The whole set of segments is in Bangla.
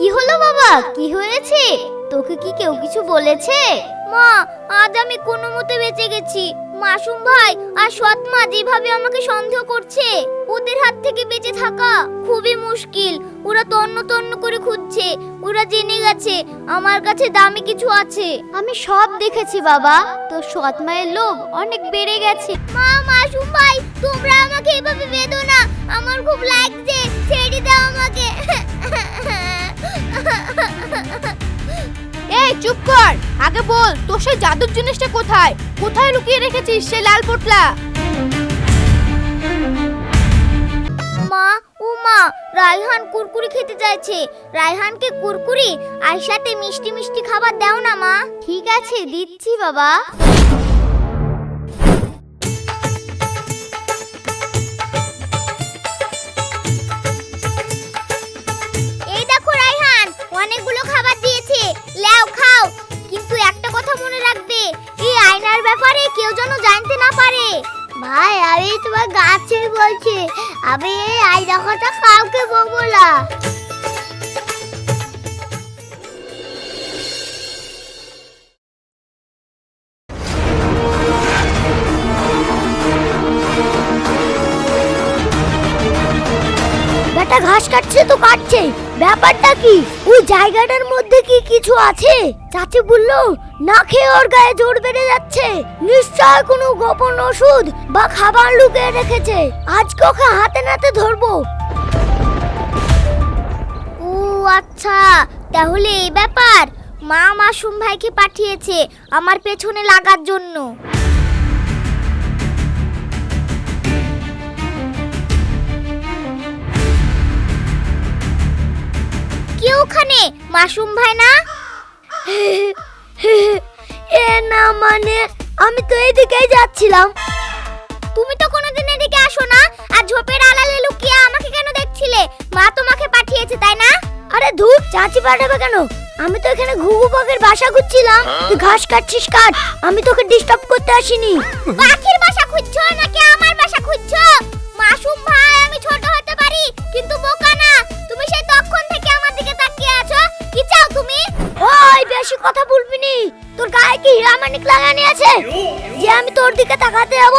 কি হলো বাবা? কি হয়েছে? তোকে কি কেউ কিছু বলেছে? মা আজ আমি কোনো মতে বেঁচে গেছি। মাসুম ভাই আর সৎ মা যেভাবে আমাকে সন্দেহ করছে ওদের হাত থেকে বেঁচে থাকা খুবই মুশকিল। ওরা তন্ন তন্ন করে খুঁজছে ওরা জেনে গেছে আমার কাছে দামি কিছু আছে। আমি সব দেখেছি বাবা। তোর সৎ মায়ের লোভ অনেক বেড়ে গেছে। মা মাসুম ভাই তোমরা আমাকে এভাবে বেদনা আমার খুব লাগছে। ছেড়ে দাও আমাকে। এই চুপ কর। আগে বল তোর সেই জাদুর জিনিসটা কোথায়? কোথায় লুকিয়ে রেখেছিস সেই লাল পোটলা? মা ও মা রায়হান কুরকুরি খেতে চাইছে রায়হানকে কুরকুরি আর সাথে মিষ্টি মিষ্টি খাবার দাও না মা। ঠিক আছে দিচ্ছি বাবা। ব্যাপারে কেউ যেন জানতে না পারে। ভাই, আমি তোমার গাছে বলছি। আমি এই আয়না কথা কাউকে বলব না। ঘাস কাটছে তো কাটছে। ব্যাপারটা কি? জায়গাটার মধ্যে কি কিছু আছে? চাচি বলল, না খেয়ে ওর গায়ে জোর বেড়ে যাচ্ছে। নিশ্চয় কোনো গোপন ওষুধ বা খাবার লুকিয়ে রেখেছে। আজকে ওকে হাতে নাতে ধরবো। ও আচ্ছা তাহলে এই ব্যাপার। মা মাসুম ভাইকে পাঠিয়েছে আমার পেছনে লাগার জন্য। কে ওখানে? মাসুম ভাই না? এ না মানে আমি তো এদিকেই যাচ্ছিলাম। তুমি তো কোনোদিন এদিকে আসো না আর ঝোপের আড়ালে লুকিয়ে আমাকে কেন দেখছিলে? মা তোমাকে পাঠিয়েছে তাই না? আরে ধুর চাচি পাঠাবে কেন? আমি তো এখানে ঘুঘু পাখির বাসা খুঁজছিলাম। তুই ঘাস কাটছিস কাট। আমি তোকে ডিস্টার্ব করতে আসিনি। পাখির বাসা খুঁজছো নাকি আমার বাসা খুঁজছো? মাসুম ভাই আমি ছোট হতে পারি কিন্তু বোকা না। তুমি সেই তখন থেকে চাও তুমি? ওই, বেশি কথা বলবি নি। তোর গায়ে কি হীরামানিক লাগানি আছে? যে আমি তোর দিকে তাকাতে যাব,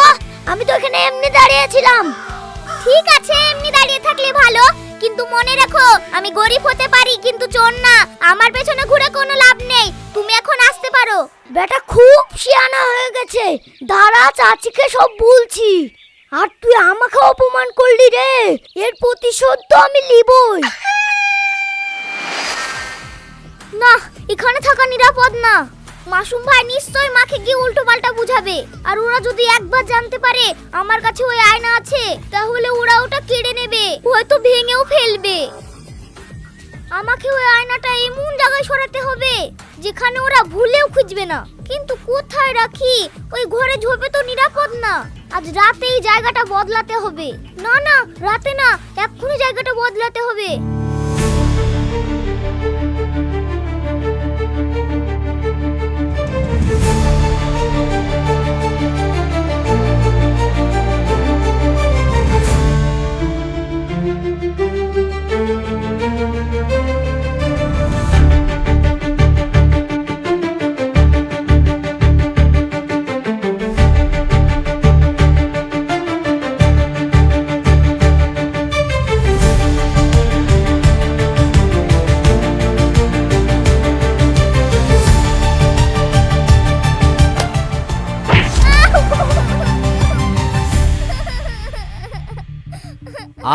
আমি তো এখানে এমনি দাঁড়িয়েছিলাম ঠিক আছে, এমনি দাঁড়িয়ে থাকলে ভালো, কিন্তু মনে রেখো, আমি গরিব হতে পারি, কিন্তু চোর না। আমার পেছনে ঘুরে কোনো লাভ নেই। তুমি এখন আসতে পারো। বেটা, খুব শিয়ানা হয়ে গেছে। দাঁড়া, চাচিকে সব বলছি। আর তুই আমাকে অপমান করলি রে। এর প্রতিশোধ তো আমি লিবই না, এখানে থাকা নিরাপদ না। মাসুম ভাই নিশ্চয় মাকে গিয়ে উল্টো পাল্টা বুঝাবে। আর ওরা যদি একবার জানতে পারে আমার কাছে ওই আয়না আছে, তাহলে ওরা ওটা কেড়ে নেবে, হয়তো ভেঙেও ফেলবে। আমাকে ওই আয়নাটা এমন জায়গায় সরাতে হবে, যেখানে ওরা ভুলেও খুঁজবে না। কিন্তু কোথায় রাখি? ওই ঘরে ঝোপে তো নিরাপদ না। আজ রাতে এই জায়গাটা বদলাতে হবে। না না, রাতে না, এক্ষুনি জায়গাটা বদলাতে হবে।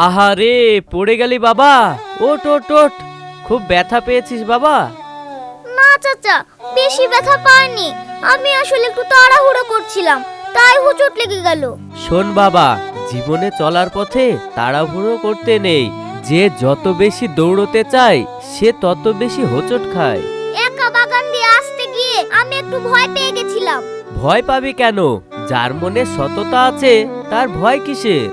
আহারে পড়ে গেলি বাবা। ওট ওট ওট খুব ব্যথা পেয়েছিস বাবা। না চাচা বেশি ব্যথা পাইনি। আমি আসলে একটু তাড়াহুড়ো করছিলাম তাই হুচট লেগে গেল। শোন বাবা জীবনে চলার পথে তাড়াহুড়ো করতে নেই। যে যত বেশি দৌড়তে চায় সে তত বেশি হোঁচট খায়। একা বাগান দিয়ে আসতে গিয়ে আমি একটু ভয় পেয়ে গেছিলাম। ভয় পাবি কেন? যার মনে সততা আছে তার ভয় কিসের?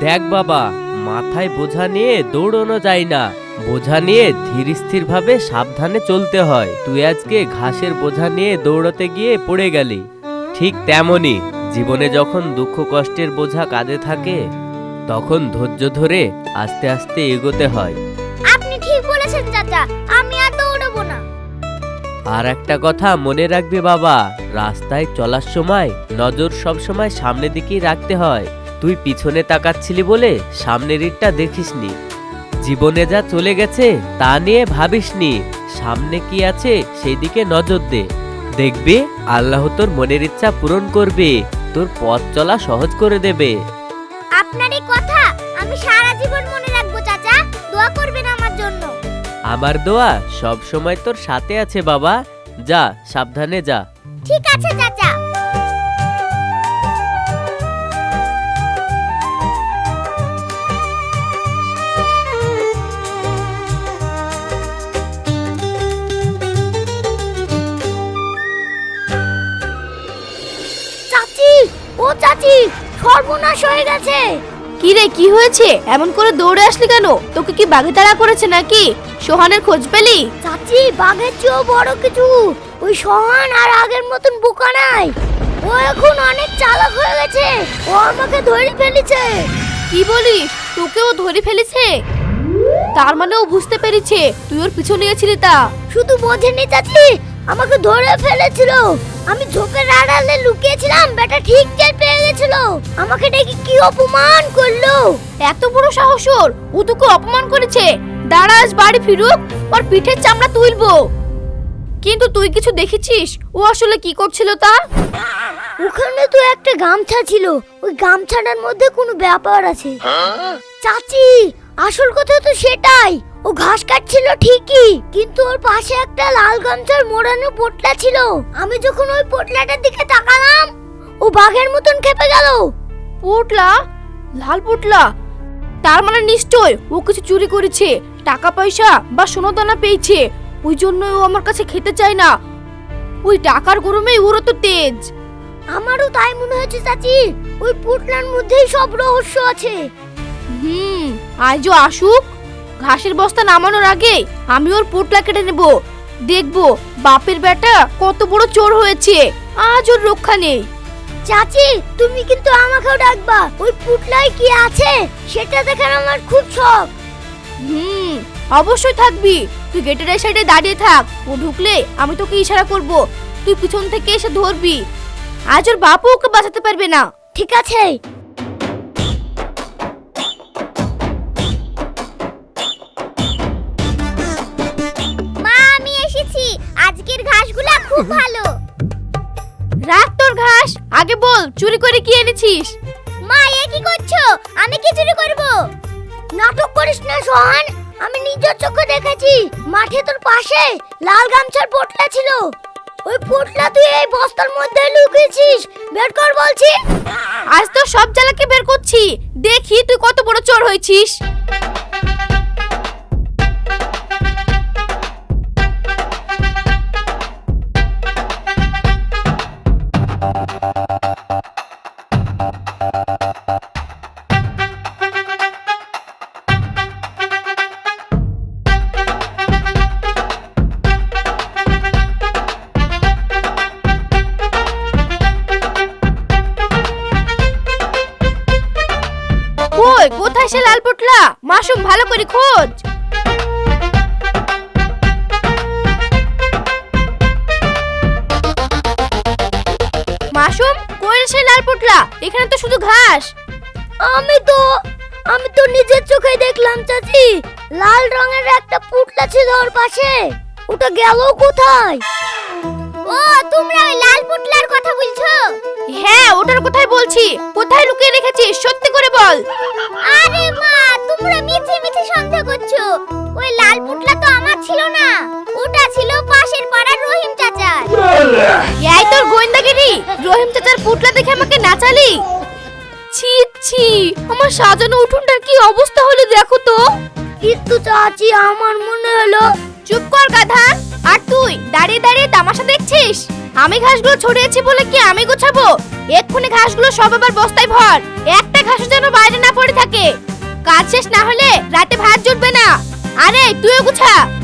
দেখ বাবা মাথায় বোঝা নিয়ে দৌড়ানো যায় না। বোঝা নিয়ে ধীর স্থির ভাবে সাবধানে চলতে হয়। তুই আজকে ঘাসের বোঝা নিয়ে দৌড়াতে গিয়ে পড়ে গেলি। ঠিক তেমনি জীবনে যখন দুঃখ কষ্টের বোঝা কাঁধে থাকে তখন ধৈর্য ধরে আস্তে আস্তে এগোতে হয়। আপনি ঠিক বলেছেন চাচা। আমি আর দৌড়াবো না। আর একটা কথা মনে রাখবে বাবা রাস্তায় চলার সময় নজর সব সময় সামনের দিকেই রাখতে হয়। তুই পিছনে তাকাচ্ছিলি বলে সামনের ইটটা দেখিসনি। জীবনে যা চলে গেছে তা নিয়ে ভাবিসনি। সামনে কি আছে সেই দিকে নজর দে। দেখবি আল্লাহ তোর মনের ইচ্ছা পূরণ করবে। তোর পথ চলা সহজ করে দেবে। আপনার এই কথা আমি সারা জীবন মনে রাখব চাচা। দোয়া করবেন আমার জন্য। আমার দোয়া সব সময় তোর সাথে আছে বাবা। যা সাবধানে যা। ঠিক আছে চাচা চাচি। সর্বনাশ হয়ে গেছে। কি রে কি হয়েছে? এমন করে দৌড়ে আসলি কেন? তোকে কি বাঘে তাড়া করেছে নাকি? সোহানের খোঁজ পেলি? চাচি বাঘের চেয়েও বড় কিছু। ওই সহান আর আগের মতন বোকা নাই। ও এখন অনেক চালাক হয়ে গেছে। ও আমাকে ধরে ফেলেছে। কি বলিস? তোকেও ধরে ফেলেছে? তার মানে ও বুঝতে পেরেছে। তুই ওর পিছনে গেছিলি তা। শুধু বোঝেনি চাচি আমাকে ধরে ফেলেছিল। আমি ঝোপের আড়ালে লুকিয়েছিলাম বেটা ঠিক টের পেয়ে গেছিল। আমাকে ডেকে কি অপমান করল? এত বড় সাহস ওর ও তোকে অপমান করেছে। দাঁড়াস বাড়ি ফিরুক ওর পিঠের চামড়া তুলবো। কিন্তু তুই কিছু দেখেছিস? ও আসলে কি করছিল তা? ওখানে তো একটা গামছা ছিল। ওই গামছাটার মধ্যে কোনো ব্যাপার আছে। চাচি আসল কথা তো সেটাই। ও ঘাস কাটছিল ঠিকই কিন্তু ওর পাশে একটা লাল গামছার মোড়ানো পোটলা ছিল। আমি যখন ওই পোটলাটার দিকে তাকালাম ও বাঘের মতন খেপে গেল। পুটলা? লাল পুটলা? তার মানে নিশ্চয় ও কিছু চুরি করেছে টাকা পয়সা বা সোনাদানা পেয়েছে। ওই জন্য ও আমার কাছে খেতে চায় না। ওই টাকার গরমে ওরও তো তেজ। আমারও তাই মনে হয়েছে চাচি ওই পোটলার মধ্যেই সব রহস্য আছে। হুম আজও আসুক। ঘাসের বস্তা নামানোর আগে আমি ওর পোটলা কেটে নেব। দেখব বাপের বেটা কত বড় চোর হয়েছে। আজ ওর রক্ষা নেই। চাচি তুমি কিন্তু আমাকেও ডাকবা। ওই পুটলায় কি আছে? সেটা দেখার আমার খুব শখ। হুম অবশ্যই থাকবি। তুই গেটের এই সাইডে দাঁড়িয়ে থাক। ও ঢুকলে আমি তোকে ইশারা করব। তুই পিছন থেকে এসে ধরবি। আজ ওর বাপও ওকে বাঁচাতে পারবে না। ঠিক আছে। খুব ভালো। রাখ তোর ঘাস। আগে বল, চুরি করে কি এনেছিস? মা, এ কি করছ? আমি কি চুরি করব? নাটক করিস না, সোহান। আমি নিজের চোখে দেখেছি। মাঠে তোর পাশে লাল গামছার পোটলা ছিল। ওই পোটলা তুই এই বস্তার মধ্যে লুকিয়েছিস। বের কর বলছি। আজ তো সব জ্বালাকে বের করছি। দেখি তুই কত বড় চোর হয়েছিস। দেখলাম চাচি লাল রঙের একটা পুটলা ছিল ওর পাশে। ওটা গেল কোথায়? ও তোমরা ওই লাল পুটলার কথা বলছো? হ্যাঁ ওটার কোথায় বলছি। কোথায় লুকিয়ে রেখেছিস? সত্যি করে বল। আরে মা তোমরা মিথ্যে মিথ্যে সন্দেহ করছ। ওই লাল পুটলা তো আমার ছিল না। ওটা ছিল পাশের পাড়ার রহিম চাচার। এই তোর গোয়েন্দাগিরি? রহিম চাচার পুটলা দেখে আমাকে নাচালি? ছি ছি আমার সাজানো উঠোনটার কি অবস্থা চাচি আমার মনে হলো। চুপ কর, গাধা। আর তুই, দাঁড়িয়ে দাঁড়িয়ে তামাশা দেখছিস? আমি ঘাসগুলো ছড়িয়েছি বলে কি আমি গোছাবো? এক্ষুনি ঘাসগুলো সব আবার বস্তায় ভর। একটা ঘাসও যেন বাইরে না পড়ে থাকে। কাজ শেষ না হলে রাতে ভাত জুটবে না। আরে, তুইও গুছা।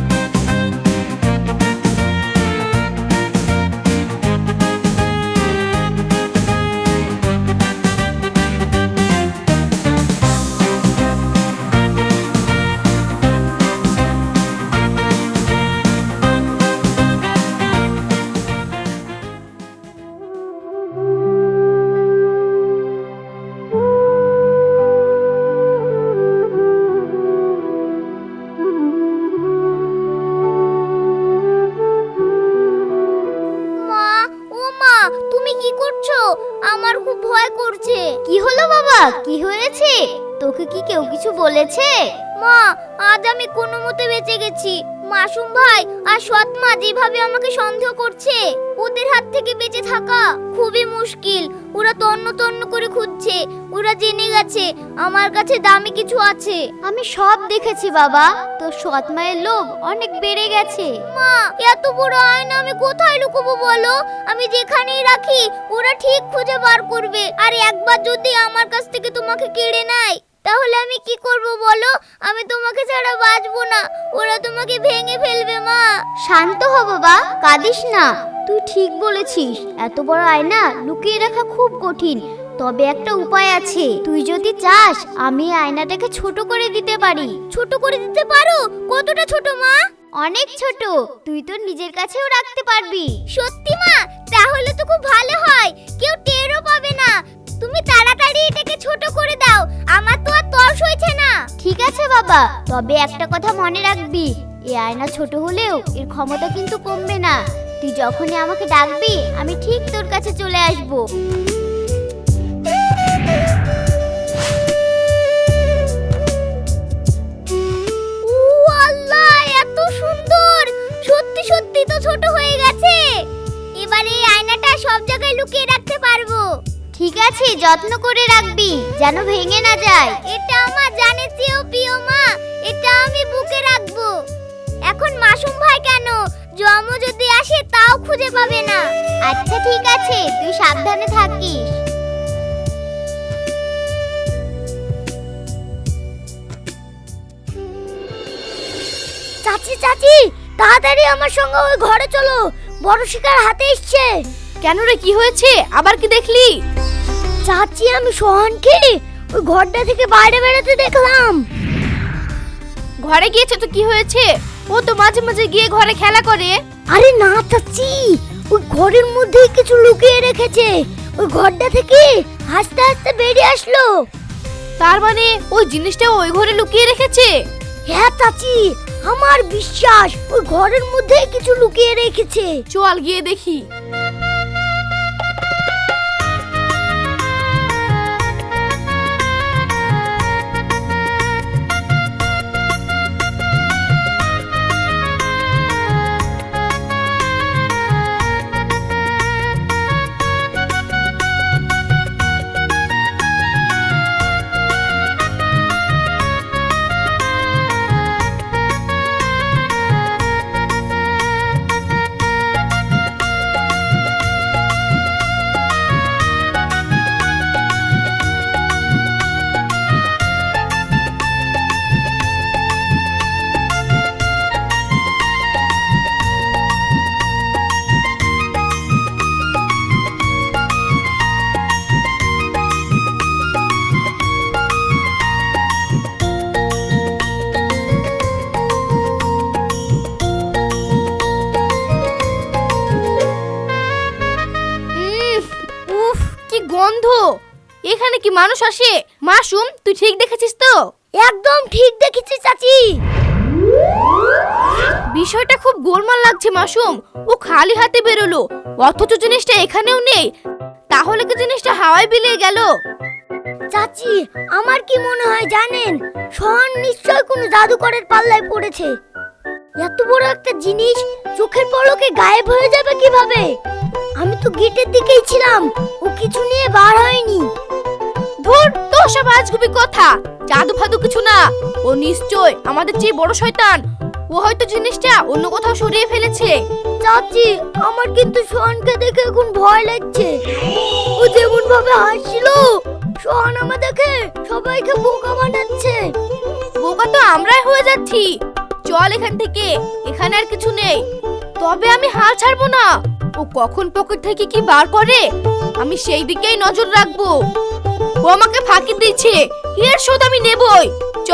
বলেছে মা আজ আমি কোনো মতে বেঁচে গেছি। মাসুম ভাই আর সৎ মা যেভাবে আমাকে সন্দেহ করছে ওদের হাত থেকে বেঁচে থাকা খুবই মুশকিল। ওরা তন্ন তন্ন করে খুঁজছে ওরা জেনে গেছে আমার কাছে দামি কিছু আছে। আমি সব দেখেছি বাবা। তোর সৎ মায়ের লোভ অনেক বেড়ে গেছে। মা এত বড় আয়না আমি কোথায় লুকোবো বলো? আমি যেখানেই রাখি ওরা ঠিক খুঁজে বার করবে। আর একবার যদি আমার কাছ থেকে তোমাকে কেড়ে নেয় তাহলে আমি কি করব বলো? আমি তোমাকে ছাড়া বাঁচবো না। ওরা তোমাকে ভেঙে ফেলবে মা। শান্ত হ বাবা। কাঁদিস না। তুই ঠিক বলেছিস। এত বড় আয়না লুকিয়ে রাখা খুব কঠিন। তবে একটা উপায় আছে। তুই যদি চাস আমি আয়নাটাকে ছোট করে দিতে পারি। ছোট করে দিতে পারো? কতটা ছোট মা? অনেক ছোট। তুই তো নিজের কাছেও রাখতে পারবি। সত্যি মা? তাহলে তো খুব ভালো হয়। কেউ টেরও পাবে না। তুমি তাড়াতাড়ি এটাকে ছোট করে দাও। আমার তো আর তর্স হয়েছে না। ঠিক আছে বাবা, তবে একটা কথা মনে রাখবি। এই আয়না ছোট হলেও এর ক্ষমতা কিন্তু কমবে না। তুই যখনই আমাকে ডাকবি, আমি ঠিক তোর কাছে চলে আসব। এত সুন্দর! সত্যি সত্যি তো ছোট হয়ে গেছে। এবারে এই আয়নাটা সব জায়গায় লুকিয়ে রাখতে পারব। ঠিক আছে, যত্ন করে রাখবি, যেন ভেঙে না যায়। এটা আমার জানে চেয়েও প্রিয় মা, এটা আমি বুকে রাখব। এখন মাসুম ভাই কেন? জম যদি আসে, তাও খুঁজে পাবে না। আচ্ছা ঠিক আছে, তুই সাবধানে থাকিস। চাচি চাচি, তাড়াতাড়ি আমার সঙ্গে ওই ঘরে চলো। বড় শিকার হাতে এসছে। কেন রে, কি হয়েছে? আবার কি দেখলি? চাচি আমি সোহানকে? ওই ঘরটা থেকে বাইরে বেরোতে দেখলাম। ঘরে গিয়েছে তো কি হয়েছে? ও তো মাঝে মাঝে গিয়ে ঘরে খেলা করে। আরে না চাচি ওই ঘরের মধ্যেই কিছু লুকিয়ে রেখেছে। ওই ঘরটা থেকে হাসতে হাসতে বেরিয়ে আসলো। তার মানে ওই জিনিসটা ওই ঘরে লুকিয়ে রেখেছে? হ্যাঁ চাচি আমার বিশ্বাস ওই ঘরের মধ্যেই কিছু লুকিয়ে রেখেছে। চল গিয়ে দেখি। এখানে কি মানুষ আসে? মাসুম তুই ঠিক দেখেছিস তো? একদম ঠিক দেখেছি চাচি। বিষয়টা খুব গোলমাল লাগছে মাসুম। ও খালি হাতে বেরোলো। অথচ জিনিসটা এখানেও নেই। তাহলে কি জিনিসটা হাওয়ায় বিলিয়ে গেল? চাচি আমার কি মনে হয় জানেন? সোহান নিশ্চয় কোনো জাদুকরের পাল্লায় পড়েছে। এত বড় একটা জিনিস চোখের পলকে গায়েব হয়ে যাবে কীভাবে? আমি তো গেটের দিকেই ছিলাম। ও কিছু নিয়ে বার হয়নি। ধুর তো সব আজগুবি কথা। জাদু ফাদু কিছু না। ও নিশ্চয় আমাদের চেয়ে বড় শয়তান। ও হয়তো জিনিসটা অন্য কোথাও সরিয়ে ফেলেছে। চাচি আমার কিন্তু সোহানকে দেখে এখন ভয় লাগছে। ও যেমন ভাবে হাসছিল সোহান আমার দেখে সবাইকে বোকা বানাচ্ছে। বোকা তো আমরাই হয়ে যাচ্ছি। চল এখান থেকে এখানে আর কিছু নেই। তবে আমি হাল ছাড়বো না। ও কখন পকেট থেকে কি বার করে? আমি সেই দিকেই নজর রাখব। ও আমাকে ফাঁকি দিচ্ছে। এর শোধ আমি নেবই। চ।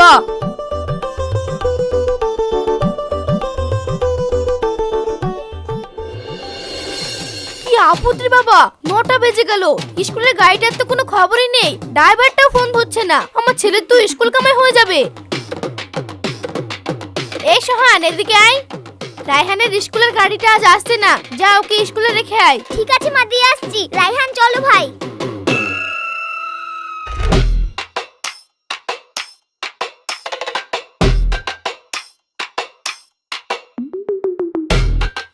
কি আপত্তি বাবা? নটা বেজে গেল। স্কুলের গাড়িটার তো কোনো খবরই নেই। ড্রাইভারটাও ফোন ধরছে না। আমার ছেলের তো স্কুল কামাই হয়ে যাবে। এই সোহান, এদিকে আয়। রায়হানের স্কুলের গাড়িটা আজ আসছে না। যা ওকে স্কুলে রেখে আয়। ঠিক আছে, মা, দিয়ে আসছি। রায়হান, চলো ভাই।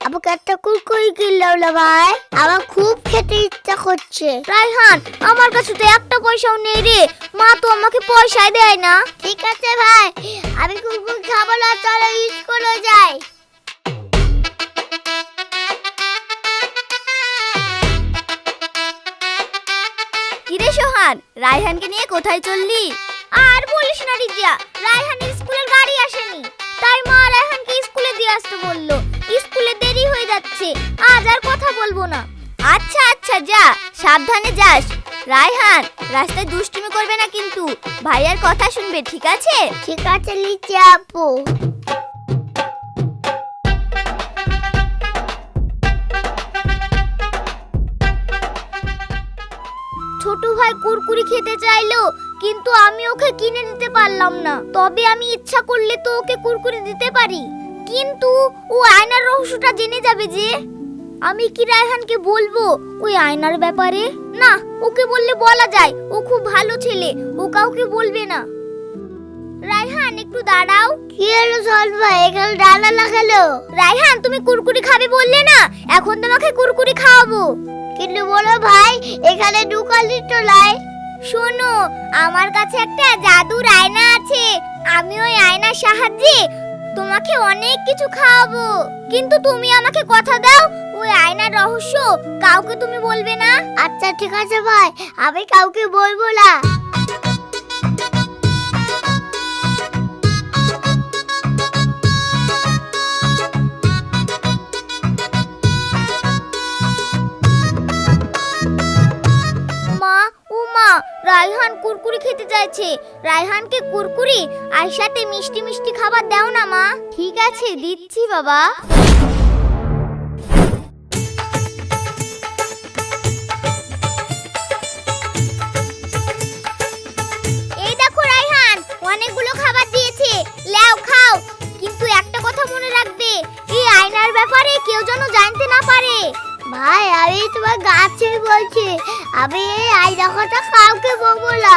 আমাকে একটা কুরকুরি কিনলাম না ভাই। আমার খুব খেতে ইচ্ছা করছে। রাইহান আমার কাছে তো একটা পয়সাও নেই রে। মা তো আমাকে পয়সাই দেয় না। ঠিক আছে ভাই, আমি কুরকুরি খাব না চলো ইউজ করে যাই। কিরে সোহান রায়হানকে নিয়ে কোথায় চললি? আর বলিস না, রিজিয়া, রায়হানের স্কুলের গাড়ি আসেনি। তাই মা রায়হানকে স্কুলে দিয়ে আসতে বলল। স্কুলে দেরি হয়ে যাচ্ছে, আজ আর কথা বলব না। আচ্ছা আচ্ছা যা, সাবধানে যাস। রায়হান, রাস্তায় দুষ্টুমি করবে না কিন্তু। ভাইয়ার কথা শুনবে, ঠিক আছে? ঠিক আছে, লিচি আপু। ভাই কুরকুরি খেতে চাইলো, কিন্তু আমি ওকে কিনে দিতে পারলাম না। তবে আমি ইচ্ছা করলে তো ওকে কুরকুরি দিতে পারি। কিন্তু ও আয়নার রহস্যটা জেনে যাবে যে, আমি কি রায়হানকে বলব ওই আয়নার ব্যাপারে? না, ওকে বললে বলা যায়, ও খুব ভালো ছেলে, ও কাউকে বলবে না। রায়হান একটু দাঁড়াও। কি হলো সলভা এখানে দাঁড়া লাগালো। রায়হান তুমি কুরকুরি খাবে বললে না? এখন তোমাকে কুরকুরি খাওয়াবো। কিন্তু বলো ভাই, এখানে ঢুকালি তো লাই। শোনো, আমার কাছে একটা জাদুর আয়না আছে। আমি ওই আয়নার সাহায্যে তোমাকে অনেক কিছু খাওয়াবো। কিন্তু তুমি আমাকে কথা দাও, ওই আয়নার রহস্য কাউকে তুমি বলবে না? আচ্ছা ঠিক আছে ভাই। আমি কাউকে বলব না। রায়হান কুরকুরি খেতে চাইছে। রায়হানকে কুরকুরি আর সাথে মিষ্টি মিষ্টি খাবার দাও না, মা। ঠিক আছে, দিচ্ছি বাবা। আমি এই আয়না কথা কাউকে বলব না।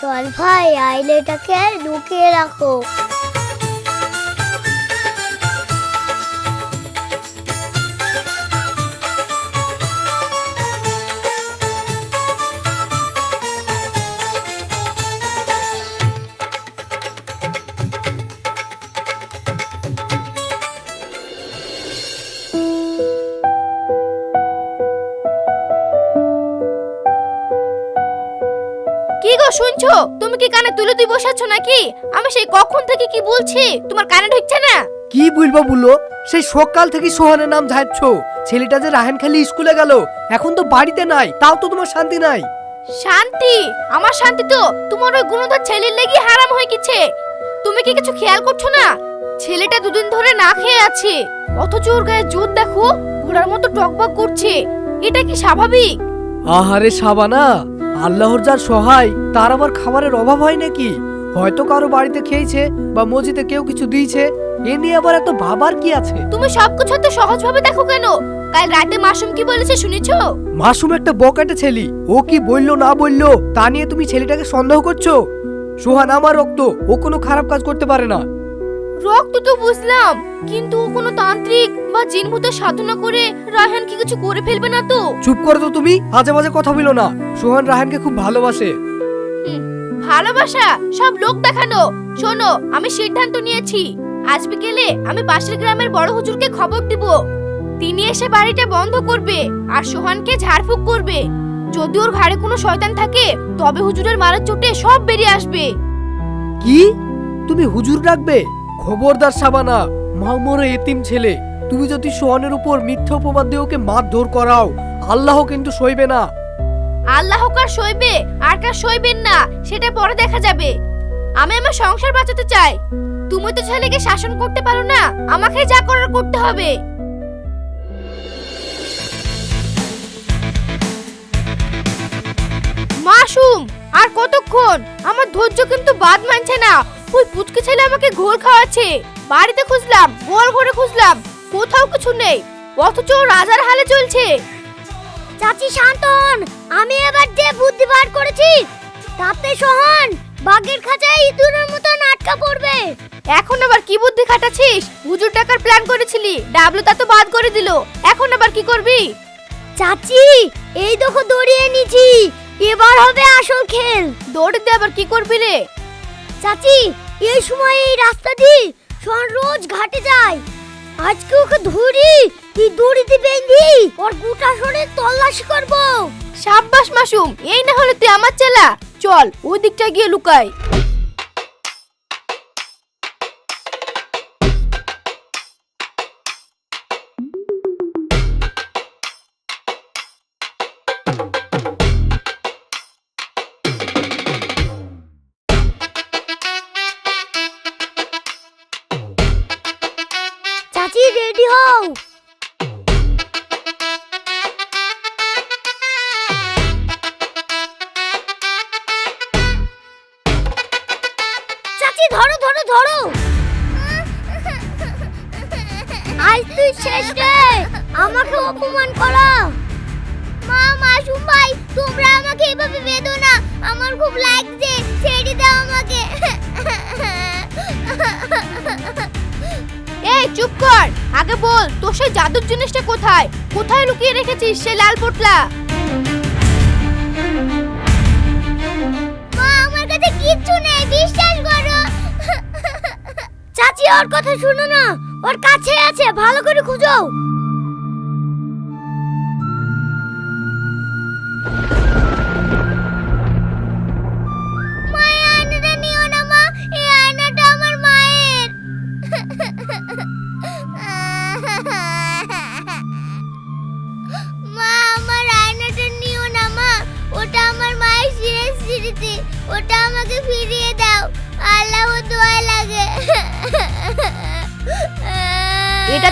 চল ভাই আইলেটাকে লুকিয়ে রাখো। কানে তুলে তুই বসাচ্ছ নাকি? আমি সেই কখন থেকে কি বলছি? তোমার কানে ঢুকছে না? কি বলব বলো? সেই সকাল থেকে সোহানের নাম ঝাড়ছ। ছেলেটা যে রাহেন খালি স্কুলে গেল এখন তো বাড়িতে নাই তাও তো তোমার শান্তি নাই। শান্তি? আমার শান্তি তো? তোমার ওই গুণধর ছেলের লেগে হারাম হয়ে গেছে। তুমি কি কিছু খেয়াল করছ না? ছেলেটা দুদিন ধরে না খেয়ে আছে। অথচ ওর গায়ে জোর দেখো ঘোড়ার মতো টকবক করছে। এটা কি স্বাভাবিক? আহারে সাবানা! আল্লাহর যার সহায় তার আবার খাবারের অভাব হয় নাকি? হয়তো কারও বাড়িতে খেয়েছে বা মসজিদে কেউ কিছু দিয়েছে এ নিয়ে আবার এত ভাবার কি আছে? তুমি সবকিছু এত সহজভাবে দেখো কেন? কাল রাতে মাসুম কি বলেছে শুনেছো? মাসুম একটা বকাটে ছেলে ও কি বলল না বলল তা নিয়ে তুমি ছেলেটাকে সন্দেহ করছ? সোহান আমার রক্ত ও কোনো খারাপ কাজ করতে পারে না। রক্ত তো বুঝলাম কিন্তু ও কোনো তান্ত্রিক বা জিনভূতের সাধনা করে রায়হান কি কিছু করে ফেলবে না তো? চুপ করো তো তুমি আজে বাজে কথা বলো না। সোহান রাহানকে খুব ভালোবাসে। হুম, ভালোবাসা? সব লোক দেখানো। শোনো আমি সিদ্ধান্ত নিয়েছি। আজ বিকেলে আমি পাশের গ্রামের বড় হুজুরকে খবর দিব। তিনি এসে বাড়িটা বন্ধ করবে আর সোহানকে ঝাড়ফুঁক করবে। যদি ওর ঘাড়ে কোনো শয়তান থাকে তবে হুজুরের মারার চোটে সব বেরিয়ে আসবে। কি? তুমি হুজুর রাখবে খবরদার সাবানা, মামরে এতিম ছেলে। তুমি যদি সোহানের উপর মিথ্যা অপবাদ দিয়ে ওকে মারধর করাও, আল্লাহ কিন্তু সইবে না। আল্লাহ কার সইবে, আর কার সইবেন না, সেটা পরে দেখা যাবে। আমি আমার সংসার বাঁচাতে চাই। তুমি তো ছেলেকে শাসন করতে পারো না, আমাকে যা করার করতে হবে। মাসুম, আর কতক্ষণ? আমার ধৈর্য কিন্তু বাদ মানছে না। ওই পুচকে ছেলে আমাকে ঘোল খাওয়াচ্ছে। বাড়িতে খুঁজলাম গোল ঘরে খুঁজলাম কোথাও কিছু নেই অথচ রাজার হালে চলছে। চাচি শান্ত হন আমি এবার যে বুদ্ধি বার করেছি তাতে সোহান বাঘের খাঁচায় ইঁদুরের মতন আটকা পড়বে। এখন আবার কি বুদ্ধি খাটাচ্ছিস? হুজুর টাকার প্ল্যান করেছিলি ডাবলু তা তো বাদ করে দিল। এখন আবার কি করবি? চাচি এই দেখো দড়িয়ে নিছি এবার হবে আসল খেল। দৌড়ে দিয়ে আবার কি করবি রে? চাচি, এই সময় এই রাস্তা দিয়ে সোহান রোজ ঘাটে যায়। আজকে ওকে ধরি এই দড়িতে বেঁধি, ওর গোটা শরীর তল্লাশি করব। সাব্বাস মাসুম, এই না হলে তুই আমার চেলা। চল, ওই দিকটা গিয়ে লুকাই। চাচি লুকিয়ে সে লাল পোটলা? আমার কাছে কিচ্ছু নেই চাচি, ওর কথা শুনো না। ওর কাছে আছে, ভালো করে খুঁজো।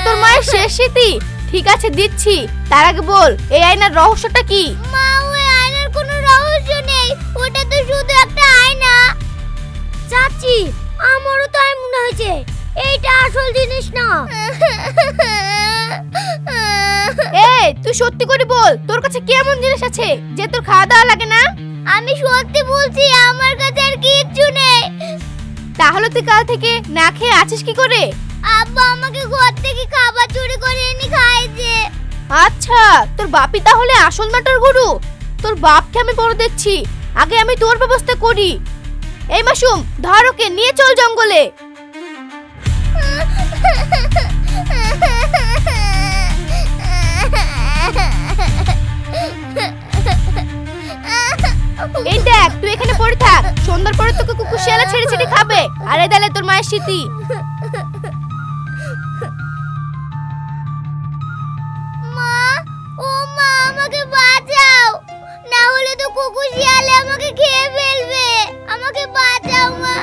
তোর মায়ের শেষ স্মৃতি? ঠিক আছে দিচ্ছি। তার আগে বল এই আয়নার রহস্যটা কি? মা ওই আয়নার কোনো রহস্য নেই। ওটা তো শুধু একটা আয়না। চাচি আমারও তাই মনে হয়েছে। এইটা আসল জিনিস না। এই তুই সত্যি করে বল তোর কাছে কেমন জিনিস আছে যে তোর খাওয়া দাওয়া লাগে না? আমি সত্যি বলছি আমার কাছে আর কিচ্ছু নেই। তাহলে তুই কাল থেকে না খেয়ে আছিস কি করে? আব্বা আমাকে ঘর থেকে খাবার চুরি করে এনে খাইছে আচ্ছা তোর বাপি তাহলে আসল নাটার গুরু? তোর বাপকে আমি বড় দেখছি, আগে আমি তোর ব্যবস্থা করি। এই মাসুম, ধর ওকে, নিয়ে চল জঙ্গলে। এই দেখ, তুই এখানে পড়ে থাক, সন্ধ্যার পরে তোকে কুকুর শিয়ালা ছেড়ে ছেড়ে খাবে। আর দালে তোর মায়ের স্মৃতি। আমাকে বাঁচাও। না হলে তো কুকুর শিয়ালে আমাকে খেয়ে ফেলবে। আমাকে বাঁচাও মা।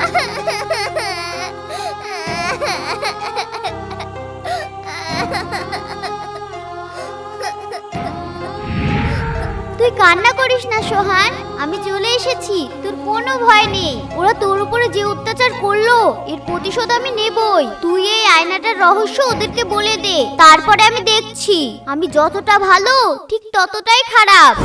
তুই কান্না করিস না, সোহান। আমি চলে এসেছি। তোর কোনো ভয় নেই। ওরা তোর উপরে যে অত্যাচার করল, এর প্রতিশোধ আমি নেবই। তুই এই আয়নাটার রহস্য ওদেরকে বলে দে। তারপরে আমি দেখছি। আমি যতটা ভালো, ঠিক ততটাই খারাপ।